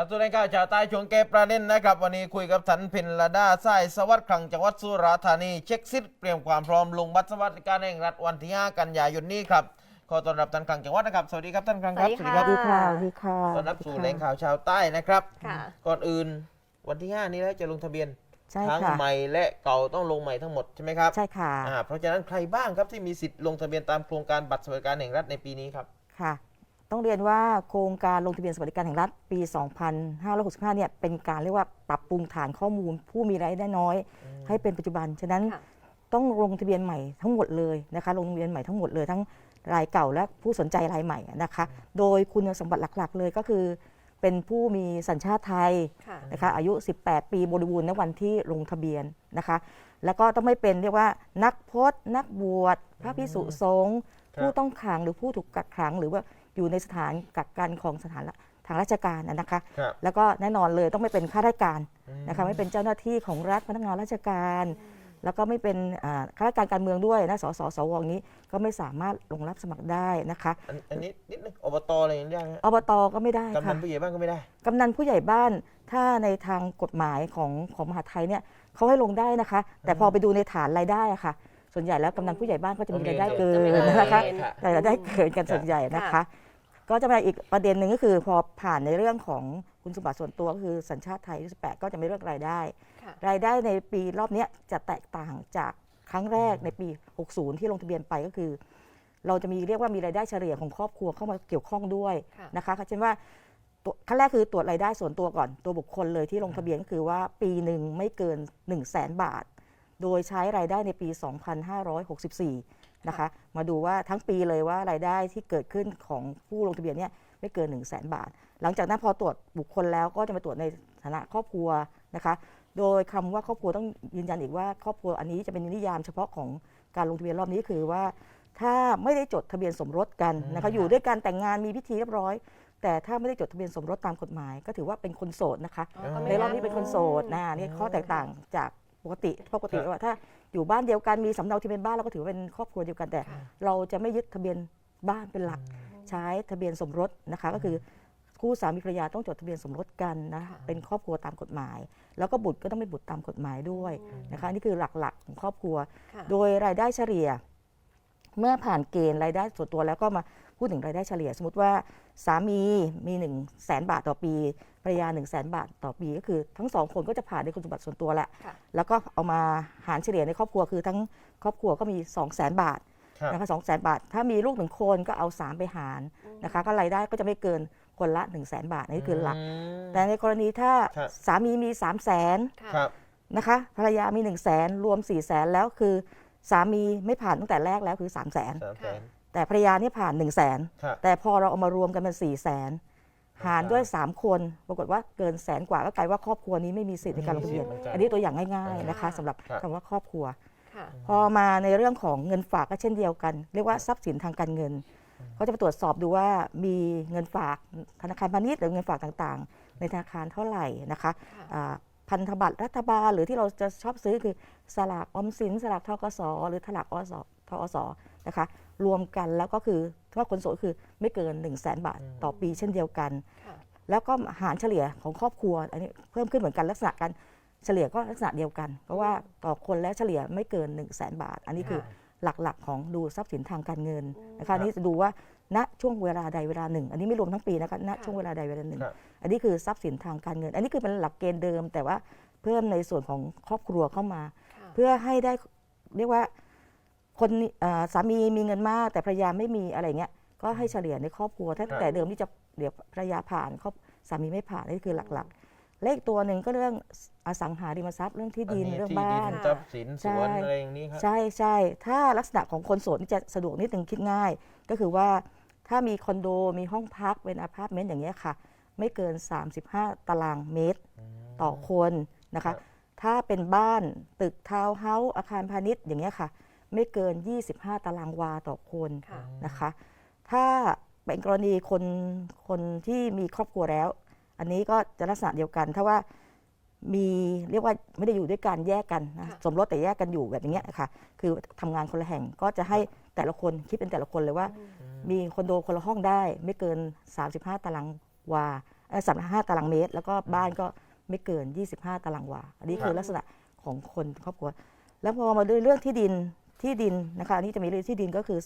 ครับตัวในข่าวชาวใต้ช่วงเก็บประเด็นนะครับ วันนี้คุยกับทันพินระดาสายสวัสดิ์คลังจังหวัดสุราษฎร์ธานีเช็คซิทเตรียมความพร้อมลงบัตรสวัสดิการแห่งรัฐวันที่5กันยายนนี้ครับขอต้อนรับท่านคลังจังหวัดนะครับสวัสดีครับท่านคลังครับสวัสดีค่ะสวัสดีค่ะสวัสดีค่ะต้อนรับสู่แหล่งข่าวชาวใต้นะครับค่ะก่อนอื่นวันที่ 5 นี้แล้วจะลงทะเบียนใช่ทั้งค่ะใหม่และเก่าต้องลงใหม่ทั้งหมดใช่ไหมครับใช่ค่ะอ่าเพราะฉะนั้นใครบ้างครับที่มีสิทธิ์ลงทะเบียนตามโครงการบัตรสวัสดิการแห่งรัฐในปีนี้ครับค่ะ ต้องเรียนว่าโครงการลงทะเบียนสวัสดิการแห่งรัฐปี 2565 เนี่ยเป็นการเรียกว่าปรับปรุงฐานข้อมูล ผู้มีรายได้น้อย ให้เป็นปัจจุบัน ฉะนั้นค่ะต้องลงทะเบียนใหม่ทั้งหมดเลยนะคะลงทะเบียนใหม่ทั้งหมดเลยทั้งรายเก่าและผู้สนใจรายใหม่นะคะ โดยคุณสมบัติหลักๆ เลยก็คือ เป็นผู้มีสัญชาติไทยค่ะนะคะอายุ 18 ปีบริบูรณ์ในวันที่ลงทะเบียนนะคะ แล้วก็ต้องไม่เป็นเรียกว่านักพจน์นักบวชพระพิสุสงฆ์ครับผู้ต้องขังหรือผู้ถูกกักขังหรือว่า อยู่ในสถานกักกันของสถานทางราชการนะนะคะ ครับ แล้วก็แน่นอนเลยต้องไม่เป็นข้าราชการนะคะไม่เป็นเจ้าหน้าที่ของรัฐพนักงานราชการ แล้วก็ไม่เป็นอ่าข้าราชการการเมืองด้วยนะสสสวอย่างนี้ก็ไม่สามารถลงรับสมัครได้นะคะอันอันนี้นิดนึงอบตอะไรอย่างเงี้ยนะอบตก็ไม่ได้กำนัค่ะ นผู้ใหญ่บ้านก็ไม่ได้ กำนันผู้ใหญ่บ้านถ้าในทางกฎหมายของของมหาดไทยเนี่ยเขาให้ลงได้นะคะ แต่พอไปดูในฐานรายได้อะค่ะ ส่วนใหญ่แล้วกำนันผู้ใหญ่บ้านก็จะมีรายได้เกินจะมีนะคะเกณฑ์แต่รายได้เกินกันส่วนใหญ่นะคะ ก็จะมาอีกประเด็นหนึ่งก็คือพอผ่านในเรื่องของคุณสมบัติส่วนตัวก็คือสัญชาติไทยอายุ18ก็จะไม่เลือกรายได้ค่ะรายได้ในปีรอบเนี้ยจะแตกต่างจากครั้งแรกในปี 60 ที่ลงทะเบียนไปก็คือ เราจะมีเรียกว่ามีรายได้เฉลี่ยของครอบครัวเข้ามาเกี่ยวข้องด้วยค่ะนะคะเช่นว่าตัวขั้นแรกคือตรวจรายได้ส่วนตัวก่อนตัวบุคคลเลยที่ลงทะเบียนก็คือว่าปีหนึ่งไม่เกิน 1 0 0 0 0แสนบาท โดยใช้รายได้ในปี 2564 นะคะ มาดูว่าทั้งปีเลยว่ารายได้ที่เกิดขึ้นของผู้ลงทะเบียนเนี่ยไม่เกิน 1 0 0 0 0แสนบาท หลังจากนั้นพอตรวจบุคคลแล้วก็จะมาตรวจในฐานะครอบครัวนะคะ โดยคำว่าครอบครัวต้องยืนยันอีกว่าครอบครัวอันนี้จะเป็นนิยามเฉพาะของการลงทะเบียนรอบนี้คือว่า ถ้าไม่ได้จดทะเบียนสมรสกันนะคะอยู่ด้วยกันแต่งงานมีพิธีเรียบร้อยแต่ถ้าไม่ได้จดทะเบียนสมรสตามกฎหมาย ก็ถือว่าเป็นคนโสดนะคะอ๋อก็ไม่ในรอบได้นี้เป็นคนโสดนะนี่ข้อแตกต่างจาก ปกติปกติว่าถ้าอยู่บ้านเดียวกันมีสำเนาทะเบียนบ้านเราก็ถือว่าเป็นครอบครัวเดียวกันแต่ค่ะเราจะไม่ยึดทะเบียนบ้านเป็นหลัก ใช้ทะเบียนสมรสนะคะ ก็คือคู่สามีภรรยาต้องจดทะเบียนสมรสกันนะค่ะเป็นครอบครัวตามกฎหมาย แล้วก็บุตรก็ต้องเป็นบุตรตามกฎหมายด้วยนะคะนี่คือหลักๆของครอบครัวค่ะโดยรายได้เฉลี่ย เมื่อผ่านเกณฑ์รายได้ส่วนตัวแล้วก็มา พูดถึงรายได้เฉลี่ย สมมติว่าสามีมี1นึ่งแสนบาทต่อปีภรรยา1นึ่งแสนบาทต่อปี ก็คือทั้งสองคนก็จะผ่านในคุณสมบัติส่วนตัวแหละค่ะแล้วก็เอามาหารเฉลี่ยในครอบครัวคือทั้งครอบครัวก็มี 2 0 0แสนบาทครับนะคะสองแสนบาท ถ้ามีลูกหนึ่งคนก็เอา 3 ไปหารนะคะก็รายได้ก็จะไม่เกินคนละ 1 0 0 0 0แสนบาทนี่คือหลักมแต่ในกรณีถ้าครับสามีมี 3 0 0แสนค่ะครับนะคะภรรยามี 1 0 0 0 0แสนรวม 4 0 0แสนแล้วคือสามีไม่ผ่านตั้งแต่แรกแล้วคือ 3 0 0แสนสาม แสนแต่ภรรยาเนี่ยผ่าน1 0 0 0 0แสนครับแต่พอเราเอามารวมกันเป็น4 0 0แสนหารด้วย 3 คน ปรากฏว่าเกินแสนกว่าก็กลายว่าครอบครัวนี้ไม่มีสิทธิ์ในการลงทะเบียน ไม่มีสิทธิ์เหมือนกันอันนี้ตัวอย่างง่าย ๆนะคะค่ะสำหรับครับ คำว่าครอบครัว ค่ะ พอมาในเรื่องของเงินฝากก็เช่นเดียวกัน เรียกว่าทรัพย์สินทางการเงินเขาจะไปตรวจสอบดูว่ามีเงินฝากธนาคารพาณิชย์หรือเงินฝากต่างๆ ในธนาคารเท่าไหร่นะคะค่ะ อ่าพันธบัตรรัฐบาลหรือที่เราจะชอบซื้อคือสลากออมสินสลากทกสหรือถลากอสทอสนะคะ รวมกันแล้วก็คือถ้าคนโสดคือไม่เกิน 1 0 0 0 0แสนบาทต่อปีเช่นเดียวกันค่ะแล้วก็หารเฉลี่ยของครอบครัวอันนี้เพิ่มขึ้นเหมือนกันลักษณะการเฉลี่ยก็ลักษณะเดียวกัน เพราะว่าต่อคนแล้วเฉลี่ยไม่เกิน 1 0 0 0 0แสนบาท อันนี้คือค่ะหลักๆ ของดูทรัพย์สินทางการเงินนะคะอันนี้จะดูว่าณช่วงเวลาใดเวลาหนึ่ง อันนี้ไม่รวมทั้งปีนะคะณช่วงเวลาใดเวลาหนึ่งครับอันนี้คือทรัพย์สินทางการเงิน อันนี้คือเป็นหลักเกณฑ์เดิม แต่ว่าเพิ่มในส่วนของครอบครัวเข้ามาค่ะเพื่อให้ได้เรียกว่า คนเอ่อสามีมีเงินมาก แต่ภรรยาไม่มีอะไรเงี้ยก็ให้เฉลี่ยในครอบครัวถ้าครับแต่เดิมที่จะเดี๋ยวภรรยาผ่านครอบสามีไม่ผ่านนี่คือหลักๆ เลขตัวหนึ่งก็เรื่องอสังหาริมทรัพย์เรื่องที่ดินอัเรื่องที่บ้านทรัพย์สินสวนใช่อะไรอย่างนี้ครับใช่ใช่ถ้าลักษณะของคนโสดนี่จะสะดวกนิดนึงคิดง่าย ก็คือว่าถ้ามีคอนโดมีห้องพักเป็นอพาร์ตเมนต์อย่างเงี้ยค่ะ ไม่เกิน 35 ตารางเมตรต่อคนนะครัคะบถ้าเป็นบ้านตึกทาวน์เฮาส์อาคารพาณิชย์อย่างเงี้ยค่ะ ไม่เกิน 25 ตารางวาต่อคนค่ะนะคะ ถ้าเป็นกรณีคนคนที่มีครอบครัวแล้ว อันนี้ก็จะลักษณะเดียวกัน ถ้าว่ามีเรียกว่าไม่ได้อยู่ด้วยกันแยกกันนะค่ะ สมรสแต่แยกกันอยู่แบบอย่างเงี้ยค่ะ คือทำงานคนละแห่งก็จะให้แต่ละคนคิดเป็นแต่ละคนเลยว่า มีคอนโดคนละห้องได้ ไม่เกิน 35 ตารางวาสามห้าตารางเมตร แล้วก็บ้านก็ไม่เกิน 25 ตารางวา อันนี้คือลักษณะของคนครอบครัว แล้วพอมาดูเรื่องที่ดิน ที่ดินนะคะอันนี้จะมีเรื่องที่ดินก็คือ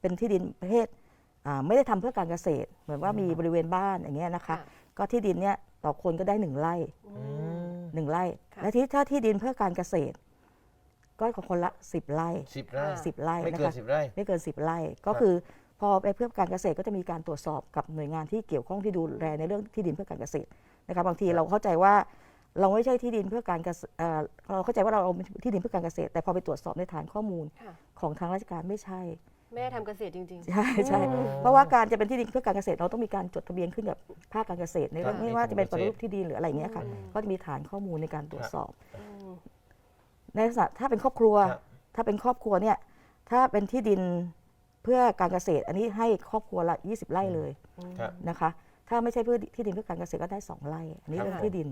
เป็นที่ดินประเภทอ่าไม่ได้ทำเพื่อการเกษตร เหมือนว่ามีบริเวณบ้านอย่างเงี้ยนะคะค่ะก็ที่ดินเนี่ยต่อคนก็ได้หนึ่งไร่อืมหนึ่งไร่ค่ะและที่ถ้าที่ดินเพื่อการเกษตร ก็ของคนละสิบไร่สิบไร่ค่ะสิบไร่ไม่นะเกินคะสิบไร่ไม่เกินสิบไร่ก็คือพอไปเพื่อการเกษตรก็จะมีการตรวจสอบกับหน่วยงานที่เกี่ยวข้องที่ดูแลในเรื่องที่ดินเพื่อการเกษตรนะคะบางทีเราเข้าใจว่า เราไม่ใช่ที่ดินเพื่อการเกษตรเอ่อเราเข้าใจว่าเราเอาที่ดินเพื่อการเกษตร แต่พอไปตรวจสอบในฐานข้อมูลค่ะ ของทางราชการไม่ใช่ แม่ทำเกษตรจริง ใช่ใช่อืม เพราะว่าการจะเป็นที่ดินเพื่อการเกษตรเราต้องมีการจดทะเบียนขึ้นกับภาคการเกษตรในเรื่องครับไม่ว่าจะเป็นปในฏิกรมเกษตรรูปที่ดินหรืออะไรอย่างเงี้ยค่ะอืม ก็จะมีฐานข้อมูลในการตรวจสอบ ๆอืมในลักษณะถ้าเป็นครอบครัว ครับ ถ้าเป็นครอบครัวเนี่ยถ้าเป็นที่ดินเพื่อการเกษตร อันนี้ให้ครอบครัวละ 20 ไร่เลยครับ นะคะ ถ้าไม่ใช่เพื่อที่ดินเพื่อการเกษตรก็ได้ 2 ไร่ อันนี้ครับ เรื่องที่ดิน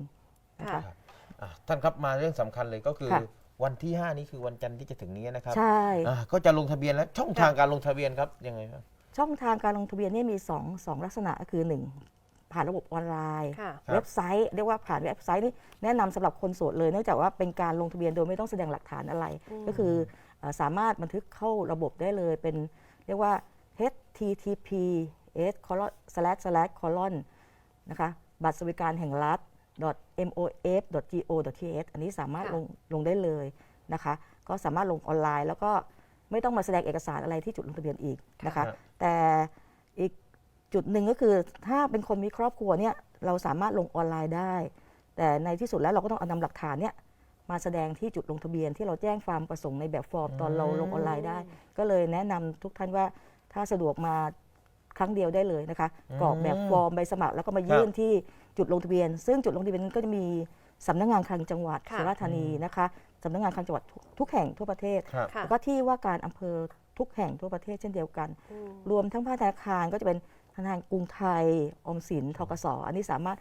นะค่ะคะ อะท่านครับมาเรื่องสำคัญเลยก็คือ ค่ะ วันที่ 5 นี้คือวันจันทร์ที่จะถึงนี้นะครับใช่ อะก็จะลงทะเบียนแล้วช่องทางการลงทะเบียนครับยังไงครับ ช่องทางการลงทะเบียนเนี่ยมี2งลักษณะก็คือ 1 ผ่านระบบออนไลน์ ค่ะ ครับ เว็บไซต์เรียกว่าผ่านเว็บไซต์นี่แนะนำสำหรับคนโสดเลยเนื่องจากว่าเป็นการลงทะเบียนโดยไม่ต้องแสดงหลักฐานอะไรก็คือเอ่อสามารถบันทึกเข้าระบบได้เลย เป็นเรียกว่า http s colon slash slash colon นะคะบัตรสวัสดิการแห่งรัฐ mof.go.th อันนี้สามารถค่ะลงลงได้เลยนะคะ ก็สามารถลงออนไลน์ แล้วก็ไม่ต้องมาแสดงเอกสารอะไรที่จุดลงทะเบียนอีกนะคะค่ะแต่อีกจุดหนึ่งก็คือถ้าเป็นคนมีครอบครัวเนี่ยเราสามารถลงออนไลน์ได้ แต่ในที่สุดแล้วเราก็ต้องเอานำหลักฐานเนี่ยมาแสดงที่จุดลงทะเบียนที่เราแจ้งความประสงค์ในแบบฟอร์มตอนเราลงออนไลน์ได้ ก็เลยแนะนำทุกท่านว่าถ้าสะดวกมา ครั้งเดียวได้เลยนะคะกรอกแบบฟอร์มใบสมัคร แล้วก็มายื่นที่จุดลงทะเบียน ซึ่งจุดลงทะเบียนนั้นก็จะมีสำนักงานคลังจังหวัดค่ะสุราษฎร์ธานีนะคะสำนักงานคลังจังหวัดทุกทุกแห่งทั่วประเทศครับค่ะแล้วก็ที่ว่าการอำเภอทุกแห่งทั่วประเทศเช่นเดียวกันอืมรวมทั้งภาคธนาคารก็จะเป็นธนาคารกรุงไทยออมสินทกสอันนี้สามารถ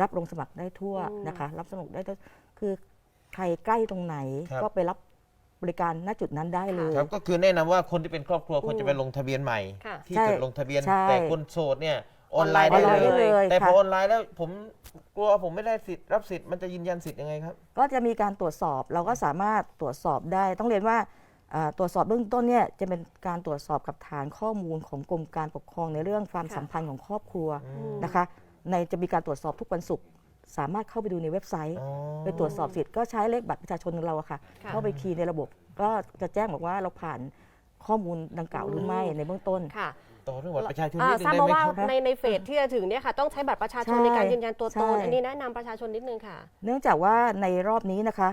รับลงสมัครได้ทั่วอืมนะคะ รับสมัครได้ทั่วคือใครใกล้ตรงไหนครับก็ไปรับ บริการณจุดนั้นได้เลย ครับก็คือแนะนำว่าคนที่เป็นครอบครัวควรจะไปอืมลงทะเบียนใหม่ ค่ะ ที่ใช่จุดลงทะเบียนใช่ แต่คนโสดเนี่ยออนไลน์ออได้นไลน์เลได้ย เลยแต่พอค่ะออนไลน์แล้วผมกลัวผมไม่ได้สิทธิ์รับสิทธิ์มันจะยืนยันสิทธิ์ยังไงครับ ก็จะมีการตรวจสอบเราก็สามารถตรวจสอบได้ ต้องเรียนว่าอ่าตรวจสอบเบื้องต้นเนี่ยจะเป็นการตรวจสอบกับฐานข้อมูลของกรมการปกครองในเรื่องความค่ะ สัมพันธ์ของครอบครัวอืมนะคะ ในจะมีการตรวจสอบทุกวันศุกร์ สามารถเข้าไปดูในเว็บไซต์ อ๋อ ไปตรวจสอบสิทธิ์ก็ใช้เลขบัตรประชาชนของเราอะค่ะ ค่ะ เข้าไปคีย์ในระบบก็จะแจ้งบอกว่าเราผ่านข้อมูลดังกล่าวหรือไม่ในเบื้องต้น ค่ะต่อเรื่องบัตรประชาชนอ่านิดนึทราบงได้มาไหมว่าครับ ในในเฟสที่จะถึงเนี่ยค่ะต้องใช้บัตรประชาชนใช่ในการยืนยันตัวตน ใช่ อันนี้แนะนำประชาชนนิดนึงค่ะ เนื่องจากว่าในรอบนี้นะคะ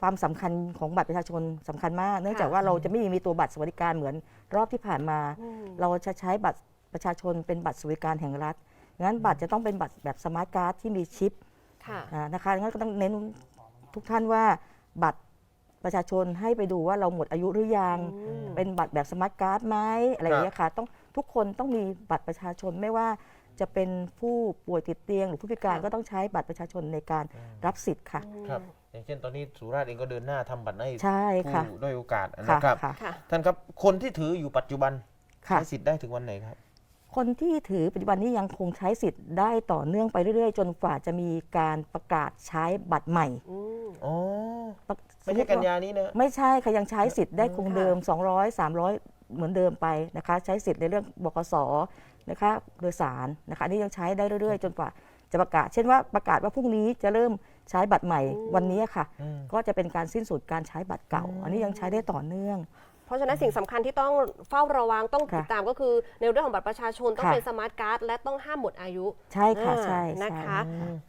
ความสำคัญของบัตรประชาชนสำคัญมาก เนื่องจากว่าเราจะไม่มีตัวบัตรสวัสดิการเหมือนรอบที่ผ่านมา อืม เราจะใช้บัตรประชาชนเป็นบัตรสวัสดิการแห่งรัฐ งั้นบัตรจะต้องเป็นบัตรแบบสมาร์ทการ์ดที่มีชิปค่ะ อ่านะคะงั้นก็ต้องเน้นทุกท่านว่าบัตรประชาชนให้ไปดูว่าเราหมดอายุหรือยัง อืม เป็นบัตรแบบสมาร์ทการ์ดไหมอะไรอย่างเงี้ยค่ะต้องทุกคนต้องมีบัตรประชาชนไม่ว่าจะเป็นผู้ป่วยติดเตียง หรือผู้พิการค่ะก็ต้องใช้บัตรประชาชนในการรับสิทธิ์ค่ะ ครับ อย่างเช่นตอนนี้สุราษฎร์เองก็เดินหน้าทำบัตรให้ใช่ค่ะผู้ด้อยโอกาสค่ะนะครับ ค่ะ ค่ะ ท่านครับ คนที่ถืออยู่ปัจจุบันค่ะ ใช้สิทธิ์ได้ถึงวันไหนครับ คนที่ถือปัจจุบันนี้ยังคงใช้สิทธิ์ได้ต่อเนื่องไปเรื่อยๆ จนกว่าจะมีการประกาศใช้บัตรใหม่อืมอ๋อประไม่ใช่กันยานี้นะ ไม่ใช่ค่ะยังใช้สิทธิ์ได้คงค่ะเดิม 200 300 เหมือนเดิมไปนะคะ ใช้สิทธิ์ในเรื่องบกสนะคะโดยสารนะคะอันนี่ยังใช้ได้เรื่อยๆ จนกว่าจะประกาศ เช่นว่าประกาศว่าพรุ่งนี้จะเริ่มใช้บัตรใหม่วันนี้ค่ะอืมก็จะเป็นการสิ้นสุดการใช้บัตรเก่าอืมอันนี้ยังใช้ได้ต่อเนื่อง เพราะฉะนั้นสิ่งสำคัญที่ต้องเฝ้าระวังต้องค่ะติดตามก็คือในเรื่องของบัตรประชาชนต้องค่ะ เป็นสมาร์ทการ์ดและต้องห้ามหมดอายุ ใช่ค่ะ อ่าใช่นะใช่คะ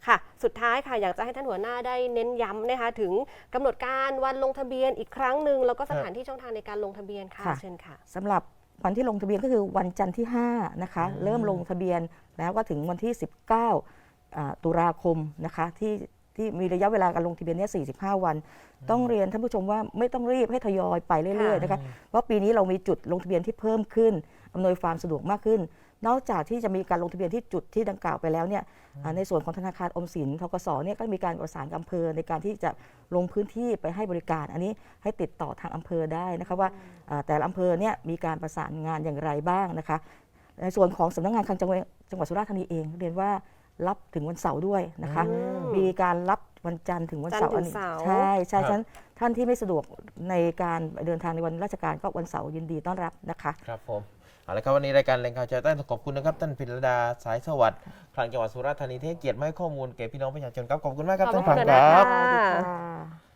ค่ะ สุดท้ายค่ะ อยากจะให้ท่านหัวหน้าได้เน้นย้ำนะคะ ถึงกำหนดการวันลงทะเบียนอีกครั้งหนึ่งแล้วก็สถานที่ช่องทางในการลงทะเบียนค่ะ ค่ะ เชิญค่ะ สำหรับวันที่ลงทะเบียนก็คือวันจันทร์ที่ 5 นะคะ เริ่มลงทะเบียนแล้วก็ถึงวันที่ 19อ่าตุลาคมนะคะ ที่ ที่มีระยะเวลาการลงทะเบียนเนี่ย45 วัน ต้องเรียนท่านผู้ชมว่าไม่ต้องรีบให้ทยอยไปเรื่อยๆนะคะเพราะปีนี้เรามีจุดลงทะเบียนที่เพิ่มขึ้นอำนวยความสะดวกมากขึ้น นอกจากที่จะมีการลงทะเบียนที่จุดที่ดังกล่าวไปแล้วเนี่ยอ่าในส่วนของธนาคารออมสินทกสเนี่ยก็มีการประสานกับอำเภอในการที่จะลงพื้นที่ไปให้บริการ อันนี้ให้ติดต่อทางอำเภอได้นะคะว่าอ่าแต่ละอำเภอเนี่ยมีการประสานงานอย่างไรบ้างนะคะ ในส่วนของสำนักงานคลังจังหวัดจังหวัดสุราษฎร์ธานีเองเรียนว่า รับถึงวันเสาร์ด้วยนะคะอืมมีการรับวันจันทร์ถึงวันเสาร์จันทร์ถึงเสาร์ ใช่ใช่ครับ ฉะนั้นท่านที่ไม่สะดวกในการเดินทางในวันราชการก็วันเสาร์ยินดีต้อนรับนะคะ ครับผมเอาละครับวันนี้รายการแหล่งข่าวใจใต้ต้องขอบคุณนะครับท่านพิรดาสายสวัสดิ์คลังจังหวัดสุราษฎร์ธานีที่ให้เกียรติมาให้ข้อมูลแก่พี่น้องประชาชนครับขอบคุณมากครับขอบท่านพคระลังคุณคนะรับคะสวัสดีค่ะ